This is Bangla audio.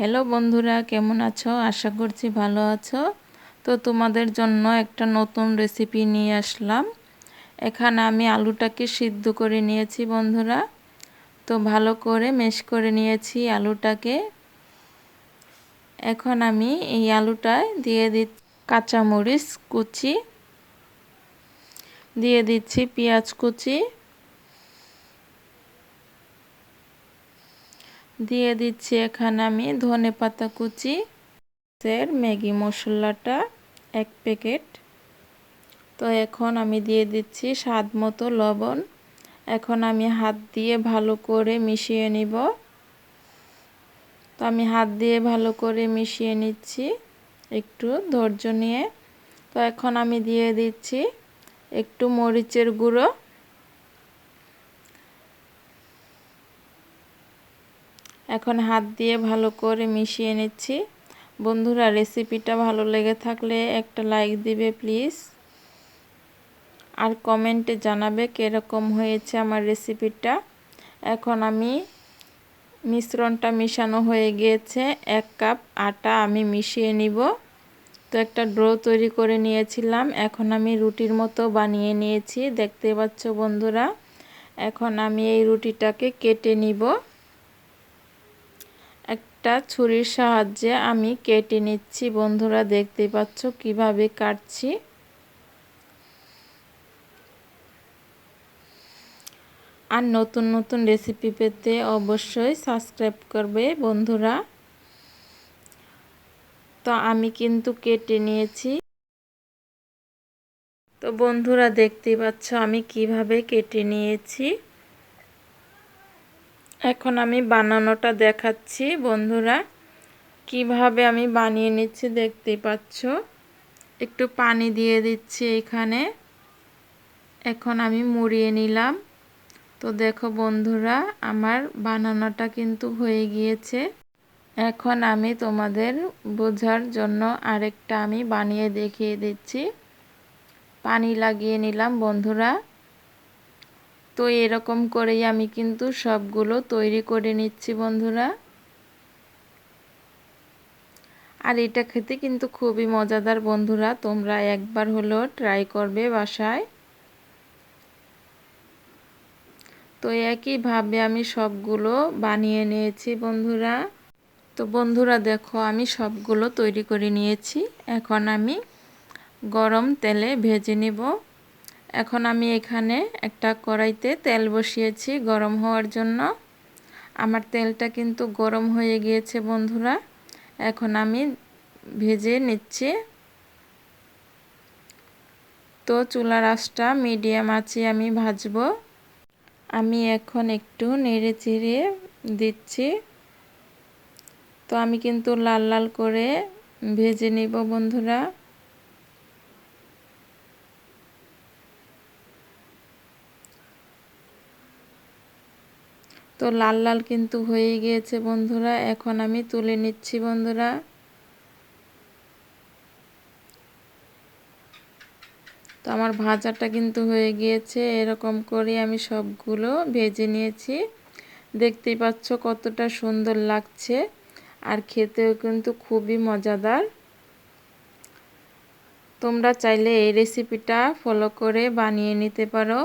হ্যালো বন্ধুরা, কেমন আছো? আশা করছি ভালো আছো। তো তোমাদের জন্য একটা নতুন রেসিপি নিয়ে আসলাম। এখানে আমি আলুটাকে সিদ্ধ করে নিয়েছি বন্ধুরা। তো ভালো করে মেশ করে নিয়েছি আলুটাকে। এখন আমি এই আলুটায় দিয়ে দি কাঁচামরিচ কুচি। দিয়ে দিচ্ছি পেঁয়াজ কুচি। দিয়ে দিচ্ছি এখানে আমি ধনে পাতা কুচি, এর ম্যাগি মশলাটা এক প্যাকেট। তো এখন আমি দিয়ে দিচ্ছি স্বাদ মতো লবণ। এখন আমি হাত দিয়ে ভালো করে মিশিয়ে নিব। তো আমি হাত দিয়ে ভালো করে মিশিয়ে নিচ্ছি একটু ধৈর্য নিয়ে। তো এখন আমি দিয়ে দিচ্ছি একটু মরিচের গুঁড়ো। এখন হাত দিয়ে ভালো করে মিশিয়ে নিচ্ছি। বন্ধুরা রেসিপিটা ভালো লেগে থাকলে একটা লাইক দিবে প্লিজ আর কমেন্টে জানাবে কীরকম হয়েছে আমার রেসিপিটা এখন আমি মিশ্রণটা মিশানো হয়ে গিয়েছে। এক কাপ আটা আমি মিশিয়ে নিব। তো একটা ড্রো তৈরি করে নিয়েছিলাম। এখন আমি রুটির মতো বানিয়ে নিয়েছি। দেখতে পাচ্ছ বন্ধুরা, এখন আমি এই রুটিটাকে কেটে নিব। একটা ছুরির সাহায্যে আমি কেটে নিচ্ছি। বন্ধুরা দেখতে পাচ্ছ কীভাবে কাটছি। আর নতুন নতুন রেসিপি পেতে অবশ্যই সাবস্ক্রাইব করবে বন্ধুরা। তো আমি কিন্তু কেটে নিয়েছি। তো বন্ধুরা দেখতে পাচ্ছ আমি কীভাবে কেটে নিয়েছি। এখন আমি বানানোটা দেখাচ্ছি, বন্ধুরা। কীভাবে আমি বানিয়ে নিচ্ছি দেখতে পাচ্ছ। একটু পানি দিয়ে দিচ্ছি এখানে। এখন আমি মুড়িয়ে নিলাম। তো দেখো বন্ধুরা, আমার বানানোটা কিন্তু হয়ে গিয়েছে। এখন আমি তোমাদের বোঝার জন্য আরেকটা আমি বানিয়ে দেখিয়ে দিচ্ছি। পানি লাগিয়ে নিলাম, বন্ধুরা। তো এরকম করেই আমি কিন্তু সবগুলো তৈরি করে নিচ্ছি, বন্ধুরা। আর এটা খেতে কিন্তু খুবই মজাদার, বন্ধুরা। তোমরা একবার হলো ট্রাই করবে বাসায়। তো একইভাবে আমি সবগুলো বানিয়ে নিয়েছি, বন্ধুরা। তো বন্ধুরা, দেখো, আমি সবগুলো তৈরি করে নিয়েছি। এখন আমি গরম তেলে ভেজে নিব। এখন আমি এখানে একটা কড়াইতে তেল বসিয়েছি গরম হওয়ার জন্য। আমার তেলটা কিন্তু গরম হয়ে গিয়েছে, বন্ধুরা। এখন আমি ভেজে নিচ্ছি। তো চুলার আঁচটা মিডিয়াম আঁচে আমি ভাজব। আমি এখন একটু নেড়ে চেড়ে দিচ্ছি। তো আমি কিন্তু লাল লাল করে ভেজে নিব, বন্ধুরা। তো লাল লাল কিন্তু হয়ে গিয়েছে বন্ধুরা, এখন আমি তুলে নিচ্ছি বন্ধুরা। তো আমার ভাজাটা কিন্তু হয়ে গিয়েছে, এরকম করে আমি সবগুলো ভেজে নিয়েছি। দেখতেই পাচ্ছ কতটা সুন্দর লাগছে, আর খেতেও কিন্তু খুবই মজাদার। তোমরা চাইলে এই রেসিপিটা ফলো করে বানিয়ে নিতে পারো।